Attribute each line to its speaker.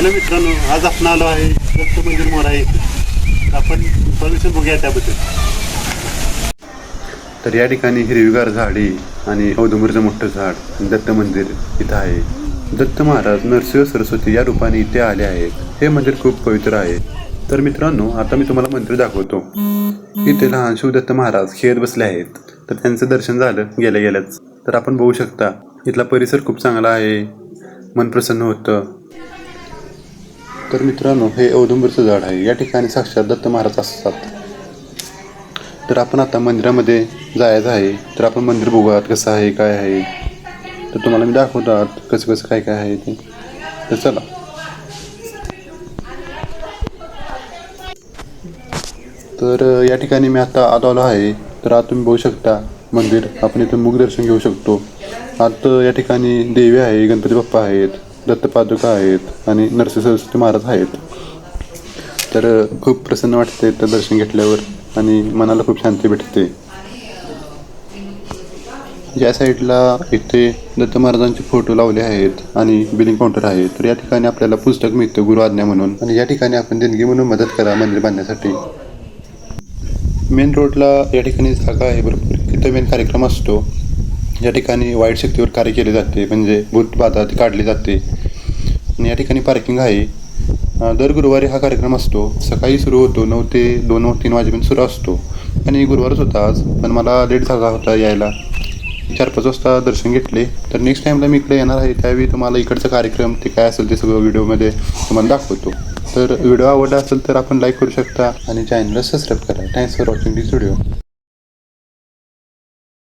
Speaker 1: Hello मित्रांनो आज आपण आलो आहे दत्त मंदिर मोरा येथे आपण परमिशन बघूया त्याबद्दल. तर या ठिकाणी हिरवीगार झाडी आणि औदुंबरचं मोठं झाड दत्त मंदिर इथं आहे. दत्त महाराज नरसिंह सरस्वती या रूपाने इथे आले आहेत. हे मंदिर खूप पवित्र आहे. तर मित्रांनो आता मी तुम्हाला मंदिर दाखवतो. इथे लहान शिवदत्त महाराज खेळत बसले आहेत. तर त्यांचं दर्शन झालं गेल्या गेल्याच. तर आपण बघू शकता इथला परिसर खूप चांगला आहे. मन प्रसन्न होतं. तर मित्रांनो हे औदुंबरचं झाड आहे. या ठिकाणी साक्षात दत्त महाराज असतात. तर आपण आता मंदिरामध्ये जायचं आहे. तर आपण मंदिर बघूयात कसं आहे काय आहे. तर तुम्हाला मी दाखवतात कसं कसं काय काय आहे ते. तर चला. तर या ठिकाणी मी आता आत आलो आहे. तर आत तुम्ही बघू शकता मंदिर. आपण इथून मुख दर्शन घेऊ शकतो. आत या ठिकाणी देवी आहे गणपती बाप्पा आहेत. दत्तपादुका आहेत आणि नरसिंह सरस्वती महाराज आहेत. तर खूप प्रसन्न वाटते तर दर्शन घेतल्यावर आणि मनाला खूप शांती भेटते. या साईडला इथे दत्त महाराजांचे फोटो लावले आहेत आणि बिलिंग काउंटर आहे. तर या ठिकाणी आपल्याला पुस्तक मिळतं गुरु आज्ञा म्हणून. आणि या ठिकाणी आपण देणगी म्हणून मदत करा मंदिर बांधण्यासाठी. मेन रोडला या ठिकाणी जागा आहे भरपूर. तिथं मेन कार्यक्रम असतो. या ठिकाणी वाईट शक्तीवर कार्य केले जाते. म्हणजे भूतबाधा ती काढली जाते. आणि या ठिकाणी पार्किंग आहे. दर गुरुवारी हा कार्यक्रम असतो. सकाळी सुरू होतो. नऊ ते दोन तीन वाजेपर्यंत सुरू असतो. आणि गुरुवारच होता आज पण मला लेट झाला होता यायला. चार पाच वाजता दर्शन घेतले. तर नेक्स्ट टाईमला मी इकडे येणार आहे त्यावेळी तुम्हाला इकडचा कार्यक्रम ते काय असेल ते सगळं व्हिडिओमध्ये तुम्हाला दाखवतो. तर व्हिडिओ आवडला असेल तर आपण लाईक करू शकता आणि चॅनलला सबस्क्राईब करा. Thanks for watching this video